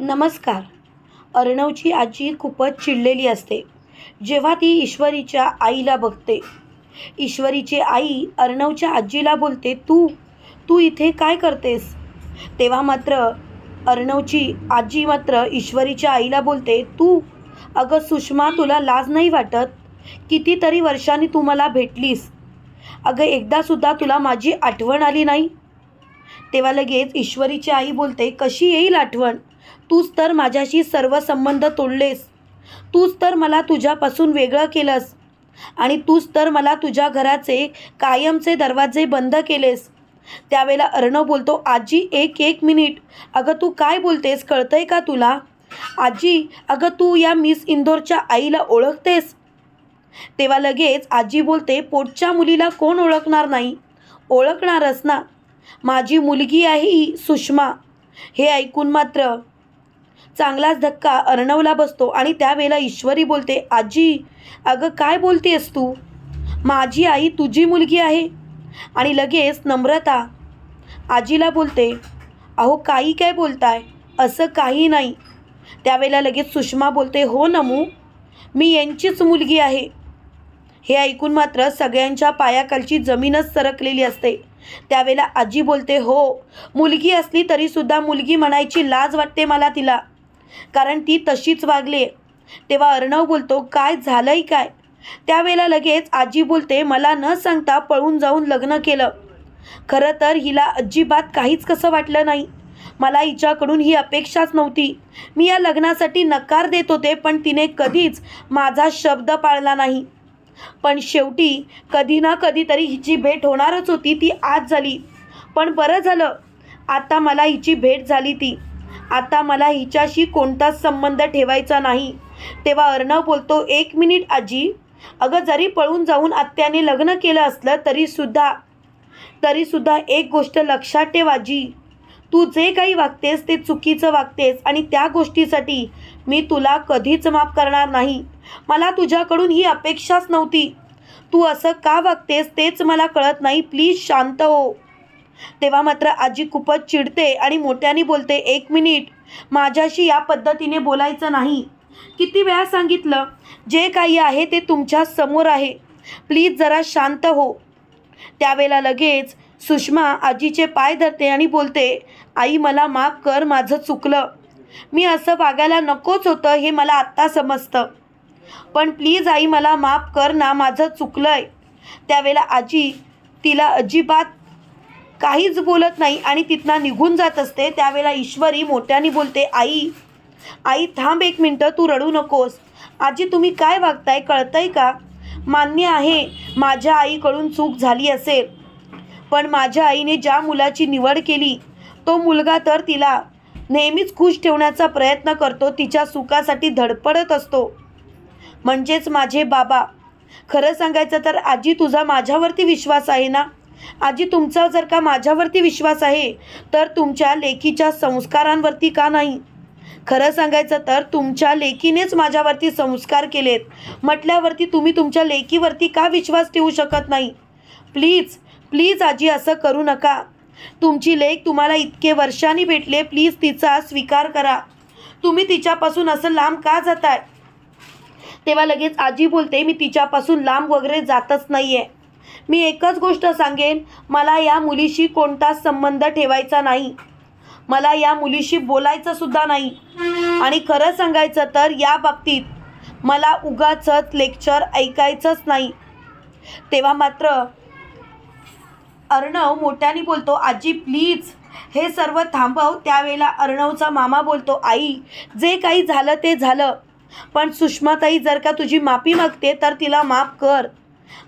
नमस्कार. अर्णवची आजी खूपच चिडलेली असते. जेव्हा ती ईश्वरीच्या आईला बघते. ईश्वरीची आई अर्णवच्या आजीला बोलते तू तू इथे काय करतेस? तेव्हा मात्र अर्णवची आजी मात्र ईश्वरीच्या आईला बोलते तू अगं सुषमा तुला लाज नाही वाटत? कितीतरी वर्षांनी तू मला भेटलीस. अगं एकदासुद्धा तुला माझी आठवण आली नाही. तेव्हा लगेच ईश्वरीची आई बोलते कशी येईल आठवण? तूच तर माझ्याशी सर्व संबंध तोडलेस. तूच तर मला तुझ्यापासून वेगळं केलंस. आणि तूच तर मला तुझ्या घराचे कायमचे दरवाजे बंद केलेस. त्यावेळेला अर्णव बोलतो आजी एक एक मिनिट. अगं तू काय बोलतेस? कळतंय का तुला? आजी अगं तू या मिस इंदोरच्या आईला ओळखतेस. तेव्हा लगेच आजी बोलते पोटच्या मुलीला कोण ओळखणार नाही? ओळखणारच ना. माझी मुलगी आहे ही सुषमा. हे ऐकून मात्र चांगलाच धक्का अर्णवला बसतो आणि त्यावेळेला ईश्वरी बोलते आजी अगं काय बोलतेस तू? माझी आई तुझी मुलगी आहे. आणि लगेच नम्रता आजीला बोलते अहो काही काय बोलताय? असं काही नाही. त्यावेळेला लगेच सुषमा बोलते हो नमू मी यांचीच मुलगी आहे. हे ऐकून मात्र सगळ्यांच्या पायाखालची जमीनच सरकलेली असते. त्यावेळेला आजी बोलते हो मुलगी असली तरीसुद्धा मुलगी म्हणायची लाज वाटते मला तिला. कारण ती तशीच वागली. तेव्हा अर्णव बोलतो काय झालंय काय? त्यावेळेला लगेच आजी बोलते मला न सांगता पळून जाऊन लग्न केलं. खरं तर हिला अजिबात काहीच कसं वाटलं नाही. मला हिच्याकडून ही अपेक्षाच नव्हती. मी या लग्नासाठी नकार देत होते पण तिने कधीच माझा शब्द पाळला नाही. पण शेवटी कधी ना कधीतरी हिची भेट होणारच होती ती आज झाली. पण बरं झालं. आता मला हिची भेट झाली ती. आता मला हिच्याशी कोणताच संबंध ठेवायचा नाही. तेव्हा अर्णव बोलतो एक मिनिट आजी. अगं जरी पळून जाऊन आत्याने लग्न केलं असलं तरीसुद्धा तरीसुद्धा एक गोष्ट लक्षात ठेव आजी. तू जे काही वागतेस ते चुकीचं वागतेस आणि त्या गोष्टीसाठी मी तुला कधीच माफ करणार नाही. मला तुझ्याकडून ही अपेक्षाच नव्हती. तू असं का वागतेस तेच मला कळत नाही. प्लीज शांत हो. तेव्हा मात्र आजी खूपच चिडते आणि मोठ्याने बोलते एक मिनिट माझ्याशी या पद्धतीने बोलायचं नाही. किती वेळा सांगितलं जे काही आहे ते तुमच्यासमोर आहे. प्लीज जरा शांत हो. त्यावेळेला लगेच सुषमा आजीचे पाय धरते आणि बोलते आई मला माफ कर माझं चुकलं. मी असं वागायला नकोच होतं हे मला आत्ता समजतं. पण प्लीज आई मला माफ कर ना माझं चुकलं आहे त्यावेळेला आजी तिला अजिबात काहीच बोलत नाही आणि तिथनं निघून जात असते त्यावेळेला ईश्वरी मोठ्याने बोलते आई आई थांब एक मिनटं तू रडू नकोस. आजी तुम्ही काय वागताय कळतंय का? मान्य आहे माझ्या आईकडून चूक झाली असेल. पण माझ्या आईने ज्या मुलाची निवड केली तो मुलगा तर तिला नेहमीच खुश ठेवण्याचा प्रयत्न करतो तिच्या सुखासाठी धडपडत असतो. म्हणजेच माझे बाबा खरं सांगायचं तर आजी तुझा माझ्यावरती विश्वास आहे ना? आजी तुमचा जर का माझ्यावरती विश्वास आहे तर तुमच्या लेकीच्या संस्कारांवरती का नाही? खरं सांगायचं तर तुमच्या लेकीनेच माझ्यावरती संस्कार केलेत. म्हटल्यावरती तुम्ही तुमच्या लेकीवरती का विश्वास ठेवू शकत नाही? प्लीज प्लीज आजी असं करू नका. तुमची लेख तुम्हाला इतके वर्षांनी भेटले प्लीज तिचा स्वीकार करा. तुम्ही तिच्यापासून असं लांब का जाताय? तेव्हा लगेच आजी बोलते मी तिच्यापासून लांब वगैरे जातच नाही आहे मी एकच गोष्ट सांगेन मला या मुलीशी कोणताच संबंध ठेवायचा नाही. मला या मुलीशी बोलायचं सुद्धा नाही. आणि खरं सांगायचं तर या बाबतीत मला उगाच लेक्चर ऐकायचंच नाही. तेव्हा मात्र अर्णव मोठ्याने बोलतो आजी प्लीज. हे सर्व थांबव त्यावेळेला अर्णवचा मामा बोलतो आई जे काही झालं ते झालं. पण सुषमाताई जर का तुझी माफी मागते तर तिला माफ कर.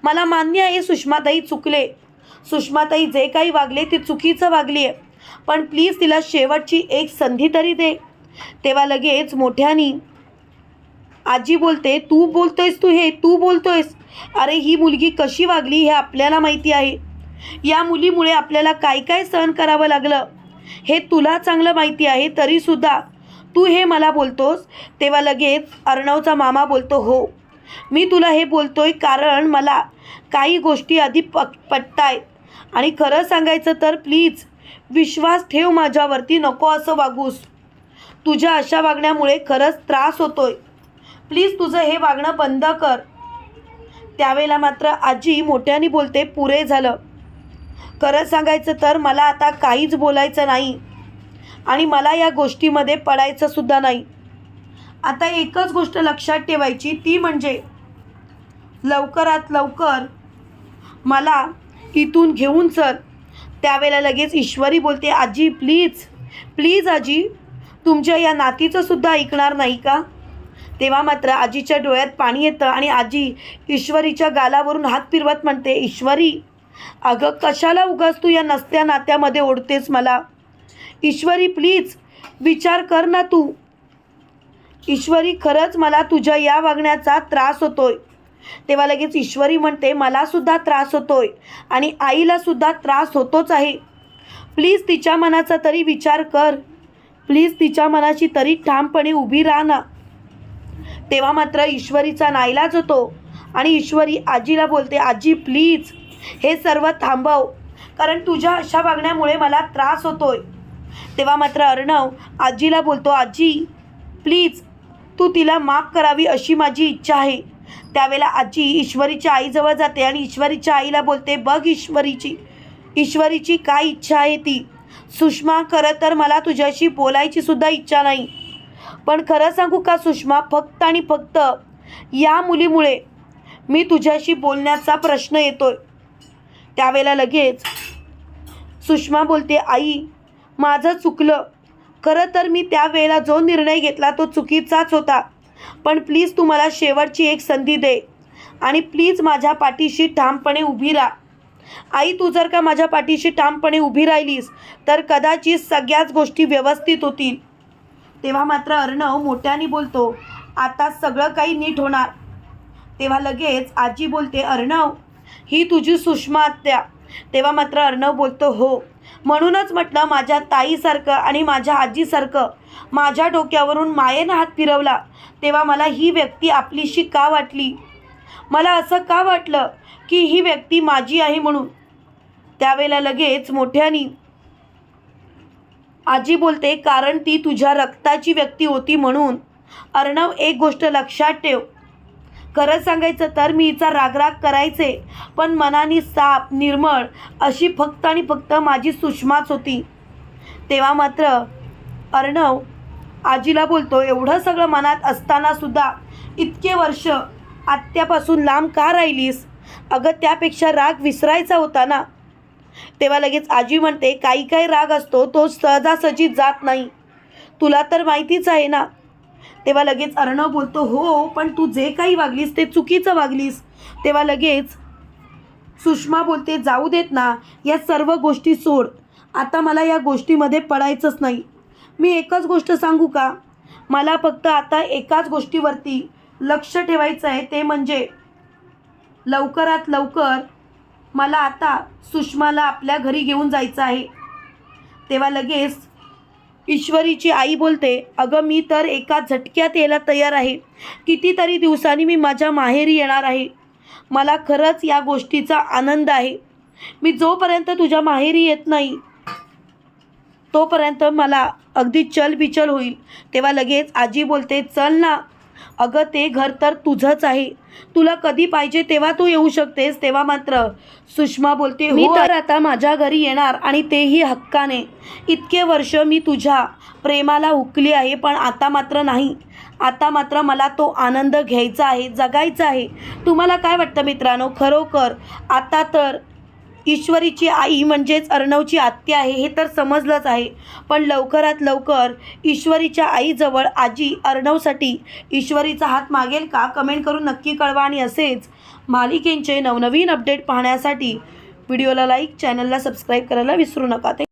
मला मान्य आहे सुषमाताई चुकले. सुषमाताई जे काही वागले ते चुकीचं वागली. आहे पण प्लीज तिला शेवटची एक संधी तरी दे. तेव्हा लगेच मोठ्यानी आजी बोलते तू बोलतोयस तू हे तू बोलतोयस. अरे ही मुलगी कशी वागली हे आपल्याला माहिती आहे. या मुलीमुळे आपल्याला काय काय सहन करावं लागलं? हे तुला चांगलं माहिती आहे तरीसुद्धा. तू हे मला बोलतोस. तेव्हा लगेच अर्णवचा मामा बोलतो हो मी तुला हे बोलतोय कारण मला काही गोष्टी आधी पक पटतायत आणि खरं सांगायचं तर प्लीज विश्वास ठेव माझ्यावरती नको असं वागूस. तुझ्या अशा वागण्यामुळे खरंच त्रास होतोय. प्लीज तुझं हे वागणं बंद कर. त्यावेळेला मात्र आजी मोठ्याने बोलते पुरे झालं. खरं सांगायचं तर मला आता काहीच बोलायचं नाही. आणि मला या गोष्टीमध्ये पडायचं सुद्धा नाही. आता एकच गोष्ट लक्षात ठेवायची ती म्हणजे लवकरात लवकर मला इथून घेऊन चल. त्यावेळेला लगेच ईश्वरी बोलते आजी प्लीज प्लीज आजी तुमच्या या नातीचं सुद्धा ऐकणार नाही का? तेव्हा मात्र आजीच्या डोळ्यात पाणी येतं आणि आजी ईश्वरीच्या गालावरून हात फिरवत म्हणते ईश्वरी अगं कशाला उगाच तू या नसत्या नात्यामध्ये ओढतेस मला? ईश्वरी प्लीज विचार कर ना तू. ईश्वरी खरंच मला तुझ्या या वागण्याचा त्रास होतोय. तेव्हा लगेच ईश्वरी म्हणते मला सुद्धा त्रास होतोय आणि आईला सुद्धा त्रास होतोच आहे. प्लीज तिच्या मनाचा तरी विचार कर. प्लीज तिच्या मनाची तरी ठामपणे उभी राहा ना तेव्हा मात्र ईश्वरीचा नाईलाज होतो आणि ईश्वरी आजीला बोलते आजी प्लीज हे सर्व थांबव कारण तुझ्या अशा वागण्यामुळे मला त्रास होतोय. तेव्हा मात्र अर्णव आजीला बोलतो आजी प्लीज तू तिला माफ करावी अशी माझी इच्छा आहे. त्यावेळेला आजी ईश्वरीच्या आईजवळ जाते आणि ईश्वरीच्या आईला बोलते बघ ईश्वरीची ईश्वरीची काय इच्छा आहे ती. सुषमा खरं तर मला तुझ्याशी बोलायची सुद्धा इच्छा नाही. पण खरं सांगू का सुषमा फक्त आणि फक्त या मुलीमुळे मी तुझ्याशी बोलण्याचा प्रश्न येतोय. त्यावेळेला लगेच सुषमा बोलते आई माझं चुकलं. खरं तर मी त्यावेळेला जो निर्णय घेतला तो चुकीचाच होता. पण प्लीज तू मला शेवटची एक संधी दे. आणि प्लीज माझ्या पाठीशी ठामपणे उभी राहा. आई तू जर का माझ्या पाठीशी ठामपणे उभी राहिलीस तर कदाचित सगळ्याच गोष्टी व्यवस्थित होतील. तेव्हा मात्र अर्णव मोठ्याने बोलतो आता सगळं काही नीट होणार. तेव्हा लगेच आजी बोलते अर्णव ही तुझी सुषमा आत्या. तेव्हा मात्र अर्णव बोलतो हो. म्हणूनच म्हटलं माझ्या ताईसारखं आणि माझ्या आजीसारखं माझ्या डोक्यावरून मायेनं हात फिरवला तेव्हा मला ही व्यक्ती आपलीशी का वाटली? मला असं का वाटलं की ही व्यक्ती माझी आहे म्हणून? त्यावेळेला लगेच मोठ्यानी आजी बोलते कारण ती तुझ्या रक्ताची व्यक्ती होती म्हणून. अर्णव एक गोष्ट लक्षात ठेव खरं सांगायचं तर मी हिचा रागराग करायचे. पण मनाने साप निर्मळ अशी फक्त आणि फक्त माझी सुषमाच होती. तेव्हा मात्र अर्णव आजीला बोलतो एवढं सगळं मनात असताना सुद्धा इतके वर्ष आत्यापासून लांब का राहिलीस? अगं त्यापेक्षा राग विसरायचा होता ना? तेव्हा लगेच आजी म्हणते काही काही राग असतो तो सहजासहजी जात नाही. तुला तर माहितीच आहे ना तेव्हा लगेच अर्णव बोलतो हो पण तू जे काही वागलीस ते चुकीचं वागलीस. तेव्हा लगेच सुषमा बोलते जाऊ देत ना या सर्व गोष्टी सोड. आता मला या गोष्टीमध्ये पडायचंच नाही. मी एकच गोष्ट सांगू का? मला फक्त आता एकाच गोष्टीवरती लक्ष ठेवायचं आहे ते म्हणजे लवकरात लवकर मला आता सुषमाला आपल्या घरी घेऊन जायचं आहे. तेव्हा लगेच ईश्वरीची आई बोलते अगं मी तर एका झटक्यात यायला तयार आहे. कितीतरी दिवसांनी मी माझ्या माहेरी येणार आहे. मला खरंच या गोष्टीचा आनंद आहे. मी जोपर्यंत तुझ्या माहेरी येत नाही तोपर्यंत मला अगदी चलबिचल होईल. तेव्हा लगेच आजी बोलते चल ना अगं ते घर तर तुझंच आहे. तुला कधी पाहिजे तेव्हा तू येऊ शकतेस तेव्हा मात्र. सुषमा बोलते मी तर आता माझ्या घरी येणार आणि तेही हक्काने. इतके वर्ष मी तुझ्या प्रेमाला हुकली आहे पण आता मात्र नाही. आता मात्र मला तो आनंद घ्यायचा आहे जगायचा आहे. तुम्हाला काय वाटतं मित्रांनो? खरोखर आता तर ईश्वरीची आई म्हणजेच अर्णवची आत्या आहे हे तर समजलंच आहे. पण लवकरात लवकर ईश्वरीच्या आईजवळ आजी अर्णवसाठी ईश्वरीचा हात मागेल का? कमेंट करून नक्की कळवा आणि असेच मालिकेंचे नवनवीन अपडेट पाहण्यासाठी व्हिडिओला लाईक चॅनलला सबस्क्राईब करायला विसरू नका. ते